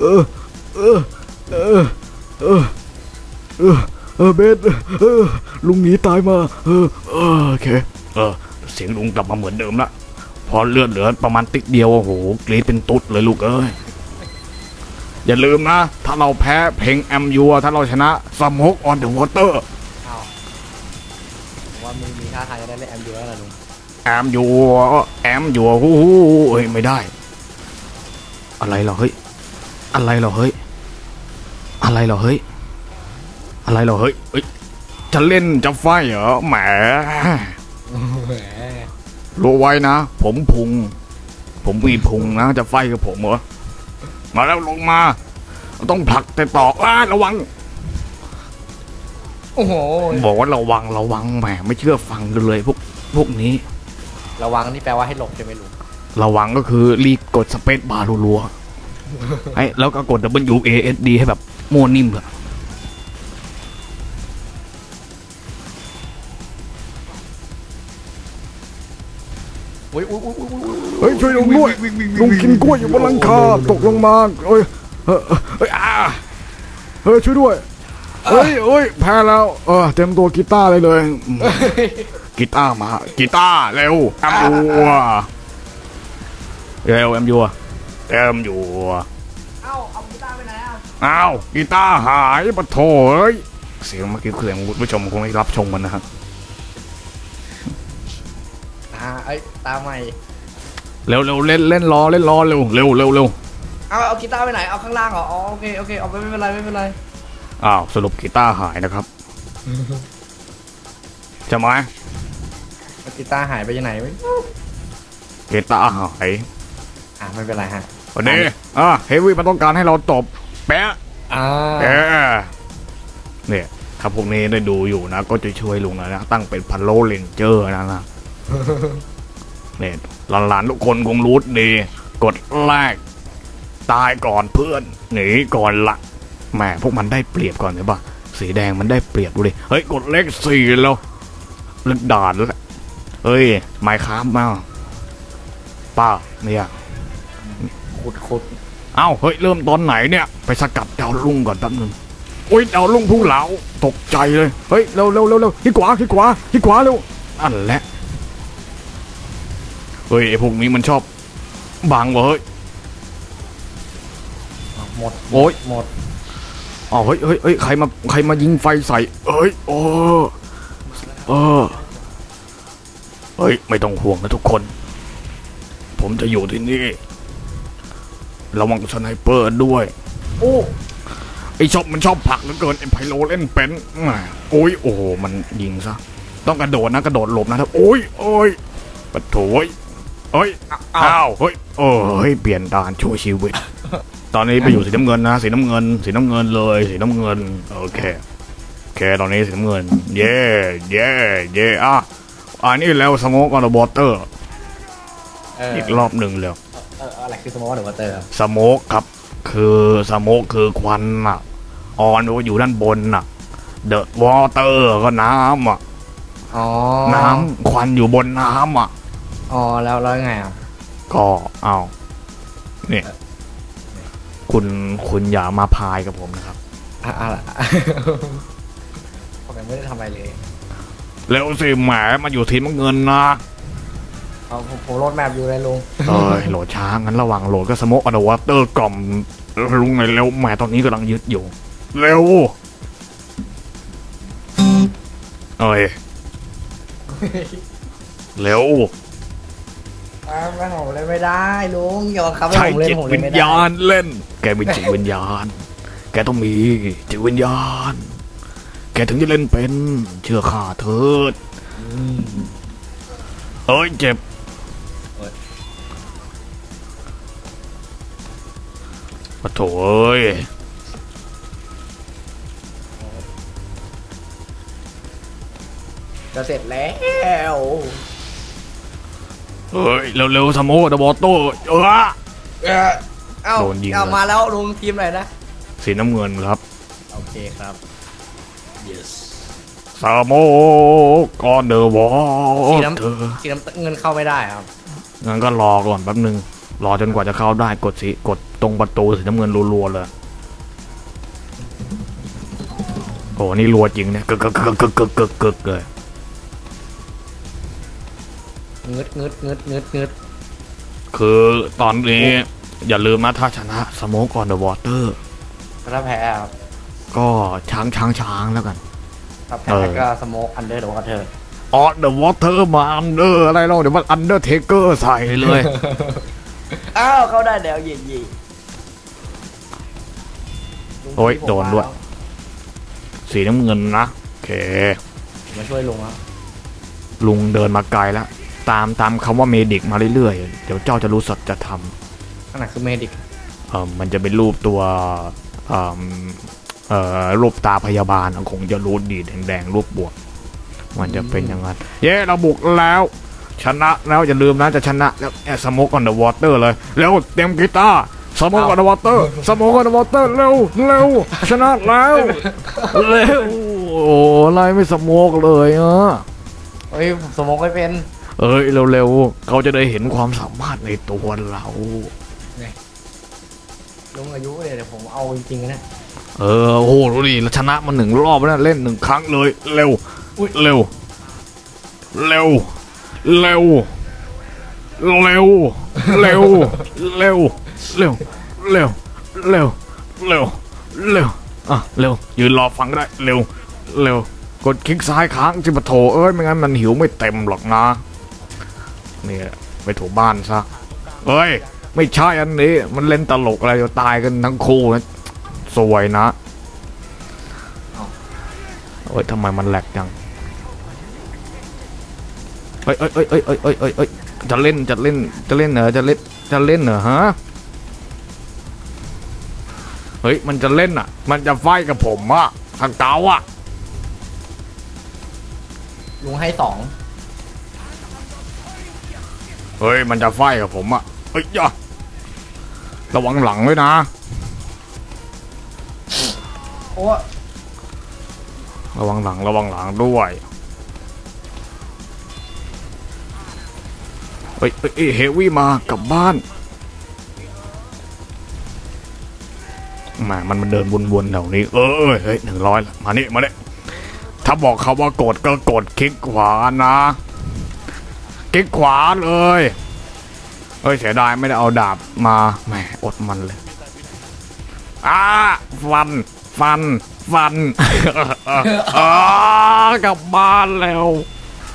เออเออเออเออเออเออเบสเออลุงหนีตายมา เออเออโอเคเออเสียงลุงกลับมาเหมือนเดิมละพอเลือดเหลือประมาณติ๊กเดียวโอ้โหกรีดเป็นตุ๊ดเลยลูกเอ้ยอย่าลืมนะ ถ้าเราแพ้เพลงแอมยูถ้าเราชนะสมกออนเดอะวอเตอร์เอาผมว่ามีมีท่าทางจะได้เล่นแอมยูแล้วนะลุงแอมยูแอมยูฮู้ฮู้เฮ้ยไม่ได้ อะไรเหรอเฮ้ย อะไรเหรอเฮ้ย อะไรเหรอเฮ้ย อะไรเหรอเฮ้ยเฮ้ย จะเล่นจะไฟเหรอแหมแหม รู้ไว้นะ ผมพุง ผมมีพุงนะ จะไฟกับผมเหรอ มาแล้วลงมา ต้องผลักแต่ต่ออ้าระวัง โอ้โห บอกว่าระวังระวังแหมไม่เชื่อฟังกันเลยพวกพวกนี้ ระวังนี่แปลว่าให้หลบใช่ไหมลุงระวังก็คือรีบกดสเปซบาร์รัวๆ ไอ้แล้วก็กด W A S D ให้แบบมั่วนิ่มอะอุ้ยอุ้ยอุ้ยอุ้ยอุ้ยเฮ้ยช่วยลุงด้วยลุงกินกล้วยอยู่บนหลังคาตกลงมาเอ้ยเฮ้ยเฮ้ยอ่าเฮ้ยช่วยด้วยเฮ้ยเฮ้ยแพ้แล้วเออเต็มตัวกีตาร์เลยเลยอืมกีตาร์มากีตาร์เร็วแอมยูเร็วแอมยู แอมยูเอ้าเอากีตาร์ไปไหนอะอ้าวกีตาร์หายปะโถเอ้ยเสียงเมื่อกี้คือเสียงคุณผู้ชมคงไม่รับชมมันนะครับอ่าเอ้ยตามใหม่เร็วเร็วเล่นเล่นรอเล่นรอเร็วเร็วเร็วเร็วเอาเอากีตาร์ไปไหนเอาข้างล่างเหรออ๋อโอเคโอเคเอาไปไม่เป็นไรไม่เป็นไรอ้าวสรุปกีตาร์หายนะครับใช่ไหมเอากีตาร์หายไปยังไหนไม่กีตาร์หายอ่าไม่เป็นไรฮะ วันนี้อะเฮฟวี่มันต้องการให้เราตบแปะอ่าเออเนี่ยถ้าพวกนี้ได้ดูอยู่นะ ก็จะช่วยลุงนะนะตั้งเป็นพันโลเลนเจอร์นะนะเนี่ยหลานๆทุกคนคงรู้ดี กดแรกตายก่อนเพื่อนหนีก่อนละแหมพวกมันได้เปรียบก่อนใช่ปะสีแดงมันได้เปรียบดูดิเฮ้ยกดเลขสี่แล้วเลึกด่านแล้วเฮ้ยไมค์ค้ามมาป้าเนี่ย ขุดขุดเอ้าเฮ้ยเริ่มตอนไหนเนี่ย ไปสกัดดาวรุ่งก่อนแป๊บนึงโอ้ยดาวรุ่งผู้เหลาตกใจเลยเฮ้ยเร็วเร็วเร็วเร็วที่ขวาที่ขวาที่ขวาเร็วอันแหละเฮ้ยไอพวกนี้มันชอบ บังวะเฮ้ยอะหมดโอ้ยหมดอ๋อเฮ้ยเฮ้ยเฮ้ยใครมาใครมายิงไฟใส่เฮ้ยโอ้เออเฮ้ยไม่ต้องห่วงนะทุกคน ผมจะอยู่ที่นี่ ระวังสไนเปอร์ด้วย โอ้ไอชอบมันชอบผลักเหลือเกินไอไพโลเล่นเป็นแหมโอ้ยโอ้โหมันยิงซะต้องกระโดดนะกระโดดหลบนะครับโอ้ยโอ้ยปะโถยเอ้ยอ้าวเฮ้ยโอ้ยเปลี่ยนด่านช่วยชีวิต ตอนนี้ไปอยู่สีน้ำเงินนะสีน้ำเงิน สีน้ำเงินเลย สีน้ำเงินโอเคโอเคตอนนี้สีน้ำเงิน เย่เย่เย่อะอันนี้แล้วสโมกออนบอเตอร์เอออีกรอบหนึ่งแล้วเอออะไร คือสมองหรือวอเตอร์ครับสโมกครับ คือสโมกคือควันอะออนอยู่ด้านบนอะเดอะวอเตอร์ก็น้ำอะอ๋อน้ำควันอยู่บนน้ำอะอ๋อแล้วแล้วยังไงอะก็เอาเนี่ยคุณคุณอย่ามาพายกับผมนะครับอะอะไรผมยังไม่ได้ทำอะไรเลย เร็วสิแหมมาอยู่ทีมเงินนะ เอาผมผมโหลดแมปอยู่เลยลุงเอ้ยโหลดช้างั้นระหว่างโหลดก็สโมกออนวอเตอร์กล่อมลุงหน่อยเร็วแหมตอนนี้กำลังยึดอยู่ เร็วเอ้ยเร็วอ่าไม่ผมเล่นไม่ได้ลุงอย่าบังคับให้ใช้ผมเล่นจิตผมวิเล่นญไม่ได้ญาณเล่น แกมีจิตวิญญาณ แกต้องมีจิตวิญญาณ แกถึงจะเล่นเป็น เชื่อข้าเถิดเอ้ยเจ็บ ปะโถเอ้ยจะเสร็จแล้วเฮ้ยเร็วๆสโมกดับบอโต้เออ เออเอ้าโดนยิง เอาเลยมาแล้วลุงทีมไหนนะ สีน้ำเงินครับโอเคครับ yes สโมกก่อนเดอะวอสีน้ำ เธอสีน้ำเงินเข้าไม่ได้ครับงั้นก็รอก่อนแป๊บนึง รอจนกว่าจะเข้าได้กดสีกดตรงประตูสีน้ำเงินรัวๆเลยโอ้นี่รัวจริงเนี่ยกึกกึกกึกกึกกึกกึกกึกเลยงึดงึดงึดงึดงึดคือตอนนี้อย่าลืมนะถ้าชนะสโมกก่อนเดอะวอเตอร์ถ้าแพ้ครับก็ช้างช้างช้างแล้วกันถ้าแพ้เออก็สโมกอันเดอร์หรือว่าเธอออเดอะวอเตอร์มาอันเดอร์อะไรเล่าเดี๋ยวมันอันเดอร์เทเกอร์ใส่เลย อ้าวเข้าได้แล้วเย่เย่โอ้ยโดนด้วย สีน้ำเงินนะโอเค มาช่วยลุงแล้วลุงเดินมาไกลแล้ว ตามตามคำว่าเมดิกมาเรื่อยๆ เดี๋ยวเจ้าจะรู้สัจธรรมขนาดคือเมดิกเออมันจะเป็นรูปตัวเอ่อเอ่อรูปตาพยาบาลคงจะรู้ดีแดงๆรูปบวก มันจะเป็นอย่างนั้น เย้เราบุกแล้ว ชนะแล้วอย่าลืมนะจะชนะแล้วแอสโมก on the water เลยแล้วเต็มกีตาร์สโมก on the water สโมก on the water เร็วเร็วชนะแล้วเร็วโอ้อะไรไม่สโมกเลยอะเฮ้ยผมสโมกไม่เป็น เอ้ยเร็วๆเขาจะได้เห็นความสามารถในตัวเราลุงอายุเนี่ยเดี๋ยวผมเอาจริงๆนะเออโอ้โหดูดิเราชนะมาหนึ่งรอบแล้วนะเล่นหนึ่งครั้งเลย เร็วเร็ว เร็ว เร็ว เร็ว เร็ว เร็ว เร็ว เร็ว เร็ว เร็ว เร็ว อะ เร็ว ยืนรอฟังก็ได้ เร็ว เร็ว กดคลิกซ้ายค้างจิปะโถเอ้ย ไม่งั้นมันหิวไม่เต็มหรอกนะ เนี่ยไปถูบ้านซะ เอ้ย ไม่ใช่อันนี้ มันเล่นตลกอะไรจะตายกันทั้งคู่นะ สวยนะ เอ้ยทำไมมันแหลกจัง เอ้ยเอ้ยเอ้ยเอ้ยเอ้ยเอ้ยเอ้ยเอ้ยจะเล่นจะเล่นจะเล่นเหรอจะเล่นจะเล่นเหรอฮะเฮ้ยมันจะเล่นอะ มันจะไฟกับผมอะทางเก้าอะลุงให้สองเฮ้ยมันจะไฟกับผมอะเอ้ยอย่าระวังหลังด้วยนะโอ้ระวังหลังระวังหลังด้วย เฮ้ยเฮวี่มากลับบ้านแหมมันมันเดินวนๆแถวนี้ เออเฮ้ยหนึ่งร้อยละมานี่มาเนี่ยถ้าบอกเขาว่ากดก็กดคลิกขวานะคลิกขวาเลยเอ้ยเสียดายไม่ได้เอาดาบมาแหมอดมันเลยอ้าฟัน ฟัน ฟันอ้ากลับบ้านแล้ว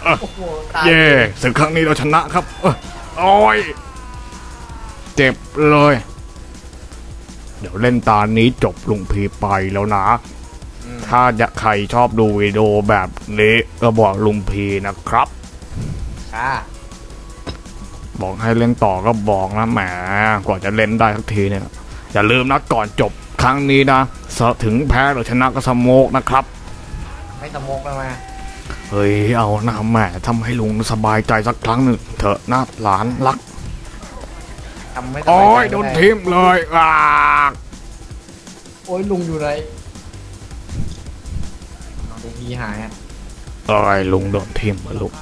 โอ้โหตายเย่ศึกครั้งนี้เราชนะครับเอ้ยโอ้ยเจ็บเลย เดี๋ยวเล่นตานี้จบลุงพีไปแล้วนะ ถ้าจะใครชอบดูวิดีโอแบบนี้ก็บอกลุงพีนะครับ ค่ะบอกให้เล่นต่อก็บอกนะแหมกว่าจะเล่นได้สักทีเนี่ย อย่าลืมนะก่อนจบครั้งนี้นะสถึงแพ้หรือชนะก็สโมกนะครับ ไม่สโมกแล้วมา เฮ้ยเอานะแหมทำให้ลุงสบายใจสักครั้งหนึ่งเถอะนะหลานรักทำไม่สบาโอ้ใจยโดนทิมเลยอ่าโอ้ยลุงอยู่ไหนเอาลุงพีหายอะเอ้ยลุงโดนทิมมาลุง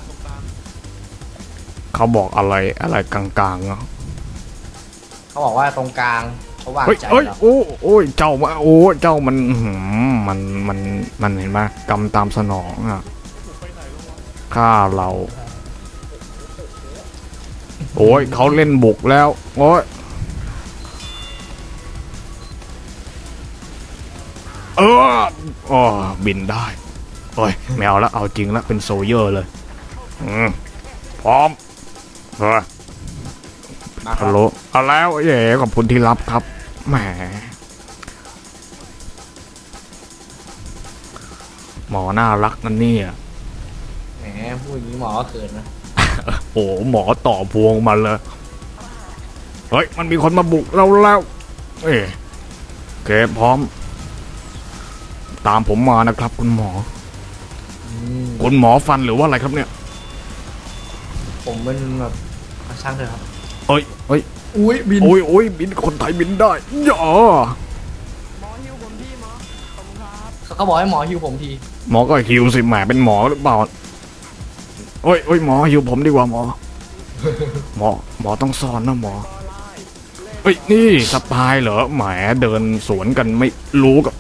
เขาบอกอะไรอะไรกลางๆอะเขาบอกว่าตรงกลางเขาวางเฮ้ยใจเฮ้ยแล้วโอ้โอ้ยเจ้ามาโอ้เจ้ามันอื้อหือมันมันมันเห็นไหมกรรมตามสนองอะ ฆ่าเรา โอ้ยเขาเล่นบุกแล้ว โอ้ยเอออ๋อบินได้โอ้ยไม่เอาแล้วเอาจริงแล้วเป็นโซเยอร์เลยอืมพร้อมเออมาคฮัลโหลเอาแล้วเย่ขอบคุณที่รับครับแหมหมอน่ารักนั่นเนี่ยแหม พูดอย่างนี้หมอก็เขินนะโอ้หมอต่อพวงมาเลยเฮ้ยมันมีคนมาบุกเราแล้ว เอ้โอเคพร้อม ตามผมมานะครับ คุณหมออืมคุณหมอฟันหรือว่าอะไรครับเนี่ย ผมเป็นแบบเอาช่างเถอะครับเอ้ยเอ้ยอุ้ยบินโอ้ยโอ้ยบินคนไทยบินได้ย่อเขาก็บอกให้หมอฮิวผมทีหมอก็หิวสิแหมเป็นหมอหรือเปล่า โอ้ยโอ้ยหมอหิวผมดีกว่าหมอ หมอหมอต้องซ่อนนะหมอเอ้ยนี่สปายเหรอแหมเดินสวนกันไม่รู้กับ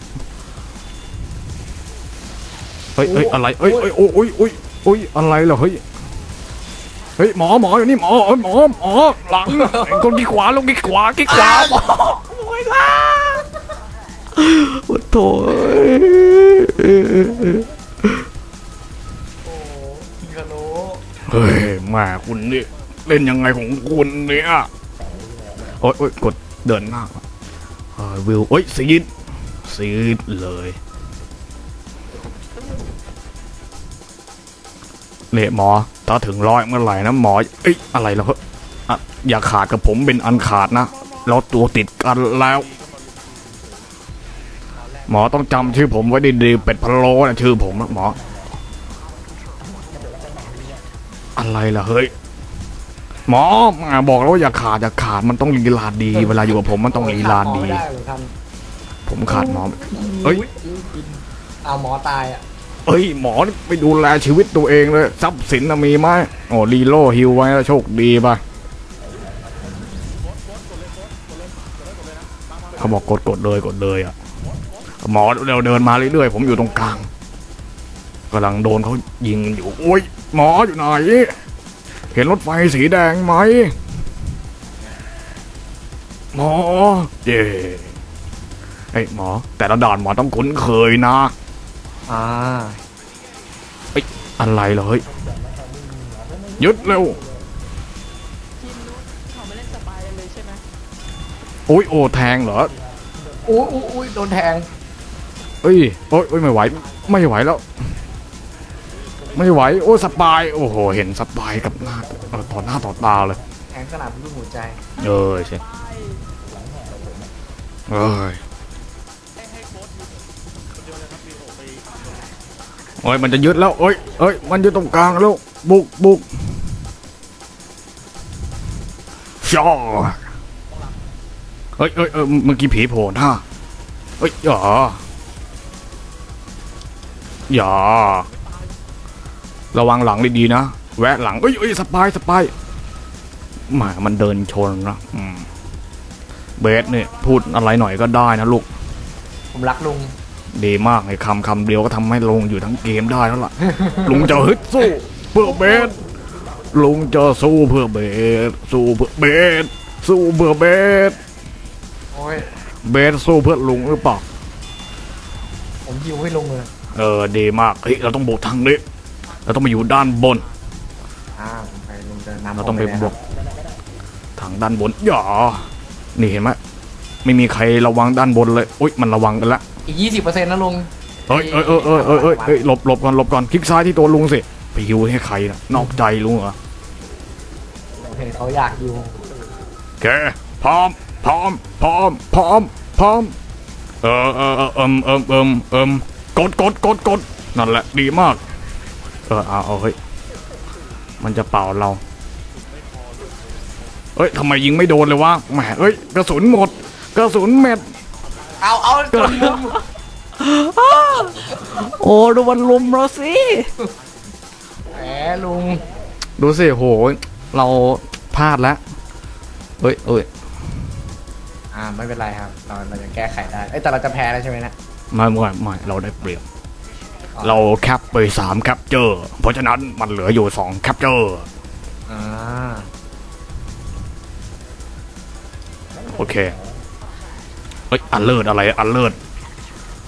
เฮ้ยเฮ้ยอะไรเอ้ยเอ้ยโอ้ยโอ้ยโอ้ยโอ้ยอะไรเหรอเฮ้ยเฮ้ยหมอหมออยู่นี่หมอเอ้ยหมอหมอหลังไอ้คนที่ขวาลงที่ขวาที่ขวาหมอโอ้ยล่ะโอ้โถ เฮ้ยแม่คุณนี่เล่นยังไงของคุณเนี่ยโอ้ยโอ้ยกดเดินหน้าเฮ้ยวิวโอ้ยซีดซีดเลยเนี่ยหมอถ้าถึงร้อยเมื่อไหร่นะหมอเอ้ยอะไรแล้วอะอย่าขาดกับผมเป็นอันขาดนะเราตัวติดกันแล้ว หมอต้องจำชื่อผมไว้ดีๆเป็ดพะโล้นะชื่อผมนะหมอ อะไรล่ะเฮ้ยหมอมาบอกแล้วว่าอย่าขาดอย่าขาดมันต้องลีลาดี เวลาอยู่กับผมมันต้องลีลาดีไม่ได้เหมือนกันผมขาดหมอเอ้ยเอาหมอตายอะเอ้ยหมอนี่ไปดูแลชีวิตตัวเองเลยทรัพย์สินน่ะมีไหมโอ้รีโลฮิวไว้แล้วโชคดีป่ะเขาบอกกดกดเลยกดเลยอะหมอเร็วเดินมาเรื่อยๆผมอยู่ตรงกลางกำลังโดนเขายิงอยู่โอ้ยหมออยู่ไหน เห็นรถไฟสีแดงไหมหมอเย่เฮ้ยหมอ แต่ละด่านหมอต้องคุ้นเคยนะอ่าอะไรเหรอเฮ้ยยึดเร็วทีมนู้นเขาไม่เล่นสบายกันเลยใช่ไหมโอ้ยโอ้แทงเหรออุ้ยอุ้ยอุ้ยโดนแทงเอ้ยโอ้ยโอ้ยไม่ไหว ไม่ไหวแล้ว ไม่ไหว โอ้สปาย โอ้โห เห็นสปายกับหน้าเออต่อหน้าต่อตาเลยแทงสนามลูกหัวใจ เออใช่เอ้ยโอ้ยมันจะยึดแล้วเอ้ยเอ้ย มันยึดตรงกลางแล้วบุกบุกชอเอ้ยเอ้ยเอ้ยเมื่อกี้ผีโผล่หน้าเอ้ยอย่าอย่า ระวังหลังดีๆนะ แวะหลังเอ้ยเอ้ยสปายสปายหมามันเดินชนนะอืมเบสเนี่ยพูดอะไรหน่อยก็ได้นะลูก ผมรักลุง ดีมากไอ้คำคำเดียวก็ทำให้ลงอยู่ทั้งเกมได้แล้วล่ะ ลุงจะฮึดสู้เพื่อเบส ลุงจะสู้เพื่อเบส สู้เพื่อเบส สู้เพื่อเบสโอ้ยเบสสู้เพื่อลุงหรือเปล่า ผมยิวให้ลุงเลย เออดีมาก เฮ้ยเราต้องโบกทางนี้ เราต้องไปอยู่ด้านบน อ่าผมไปลุงจะนำเราต้องไปผมบวกทางด้านบนอย่านี่เห็นไหมไม่มีใครระวังด้านบนเลยอุ้ยมันระวังกันละอีกยี่สิบเปอร์เซ็นต์นะลุงเฮ้ยเอ้ยเอ้ยเอ้ยเอ้ยเอ้ยเอ้ยหลบหลบก่อนหลบก่อนคลิกซ้ายที่ตัวลุงสิไปฮิวให้ใครนะนอกใจลุงเหรอเห็นเขาอยากยิวโอเคพร้อมพร้อมพร้อมพร้อมพร้อมเออเออเออเอิมเอิมเอิมเอิมกดกดกดกดนั่นแหละดีมากเอ อเอาเอาเฮ้ยมันจะเป่าเรา เอ้ยทำไมยิงไม่โดนเลยวะแหมเอ้ยกระสุนหมด กระสุนเม็ด เอาเอาจนมุมโอ้ดูมันลุมเราสิแหมลุงดูสิโหเราพลาดแล้วเอ้ยเอ้ยอ่าไม่เป็นไรครับ เราเราจะแก้ไขได้เอ้ยแต่เราจะแพ้แล้วใช่ไหมนะไม่ไม่ไม่เราได้เปรียบ เราแคปไปสามแคปเจอร์เพราะฉะนั้นมันเหลืออยู่สองแคปเจอร์อ่าโอเคเอ้ยอันเลิศอะไรอันเลิศ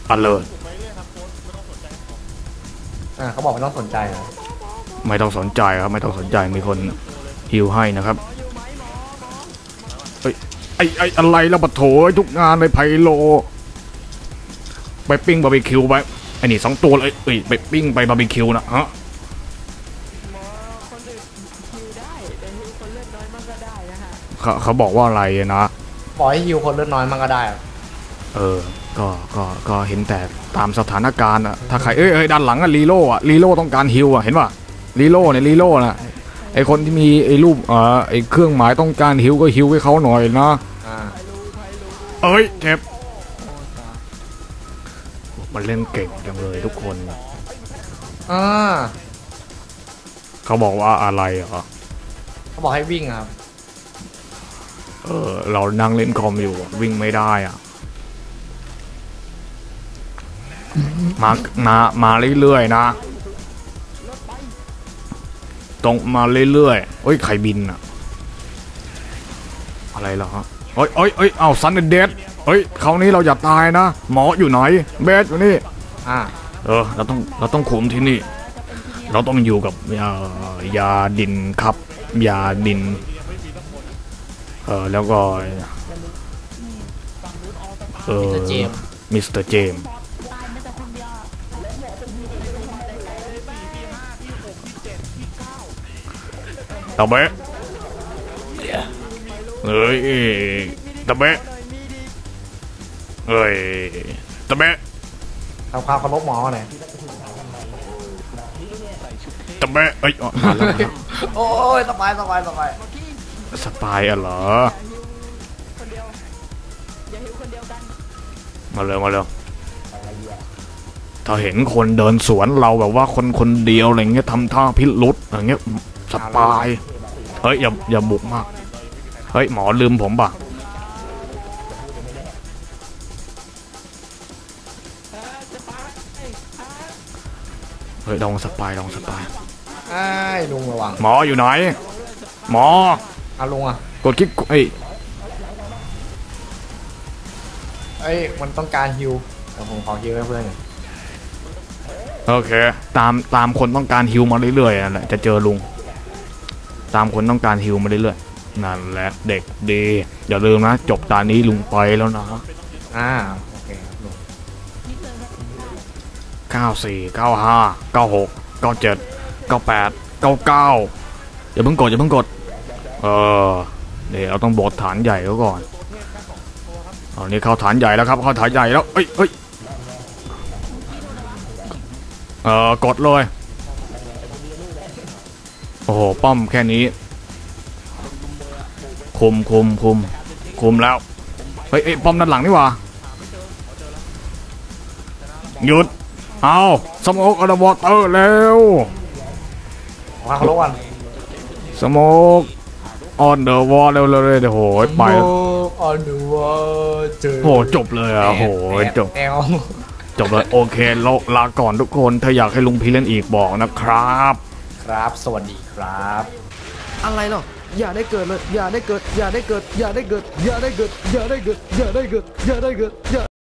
อันเลิศอ่าเขาบอกไม่ต้องสนใจนะไม่ต้องสนใจครับ ไม่ต้องสนใจมีคนฮิวให้นะครับเอ้ยไอ้ไอ้อะไรละปะโถไอ้ทุกงานในไพโล ไปปิ้งบาร์บีคิวไปไอ้นี่สองตัวเลยเอ้ยไปปิ้งไปบาร์บีคิวนะฮะหมอคนอื่นฮิวได้แต่ฮิวคนเลือดน้อยมันก็ได้นะฮะเขาเขาบอกว่าอะไรนะปล่อยให้ยิวคนเลือดน้อยมันก็ได้อะเออ ก็ก็ก็เห็นแต่ตามสถานการณ์อะถ้าใครเอ้ยเอ้ยด้านหลังอะลีโร่อะลีโร่ต้องการฮิวอะเห็นป่ะลีโร่เนี่ยลีโร่น่ะไอคนที่มีไอรูปเอ่อไอเครื่องหมายต้องการฮิวก็ฮิวให้เขาหน่อยนะอ่า เอ้ยเจ็บ มันเล่นเก่งจังเลยทุกคนอ่าเขาบอกว่าอะไรเหรอเขาบอกให้วิ่งครับ เออ เรานั่งเล่นคอมอยู่วิ่งไม่ได้อะ มามามาเรื่อยๆนะ ตรงมาเรื่อยๆเอ้ยใครบินอะอะไรเหรอฮะเอ้ยเอ้ยเอ้ยเอาซันเดด เอ้ยคราวนี้เราอย่าตายนะ หมออยู่ไหน เบสอยู่นี่อ่าเออเราต้องเราต้องคุมที่นี่ เราต้องอยู่กับยายาดินครับยาดิน เออแล้วก็เออมิสเตอร์เจมส์ตะเบะเอ้ยตะเบะ เอ้ยตะเบะทำความเคารพหมอหน่อยตะเบะเอ้ยอ๋อมาแล้วมาแล้วโอ้ยสบายสบายสบายสปายอะเหรอ คนเดียวอย่าหิวคนเดียวกันมาเร็วมาเร็วถ้าเห็นคนเดินสวนเราแบบว่าคนคนเดียวอะไรเงี้ยทำท่าพิรุษอะไรเงี้ยสปาย เฮ้ยอย่าอย่าบุกมาก เฮ้ยหมอลืมผมป่ะ เฮ้ยลองสปายลองสปายไอ้ายลุงระวังหมออยู่ไหน หมอเอาลุงอะกดคลิกเอ้ยเอ้ยมันต้องการฮิวเดี๋ยวผมขอฮิวให้เพื่อนหน่อยโอเค ตามตามคนต้องการฮิวมาเรื่อยๆนั่นแหละจะเจอลุง ตามคนต้องการฮิวมาเรื่อยๆนั่นแหละเด็กดีอย่าลืมนะ จบตานี้ลุงไปแล้วนะอ่า 94 95 96 97 98 99อย่าเพิ่งกดอย่าเพิ่งกด เออเดี๋ยวเราต้องบดฐานใหญ่เขาก่อนอันนี้เข้าฐานใหญ่แล้วครับเข้าฐานใหญ่แล้วเอ้ยเอ้ยเออกดเลยโอ้โหป้อมแค่นี้ คุมคุมคุมคุมแล้วเฮ้ยป้อมด้านหลังนี่วะหยุด เอาสโมกอัลวอเตอร์แล้วขอความเคารพก่อนสโมกออนเดอะวอลเร็วๆเลยเดี๋ยวโหยไปแล้วออนดูว่าเจอโหจบเลยอะโหยจบแอลจบเลยโอเคเราลาก่อนทุกคนถ้าอยากให้ลุงพีเล่นอีกบอกนะครับ ครับสวัสดีครับ อะไรหรออย่าได้เกิดเลยอย่าได้เกิด อย่าได้เกิด อย่าได้เกิด อย่าได้เกิด อย่าได้เกิด อย่าได้เกิด อย่าได้เกิดอย่า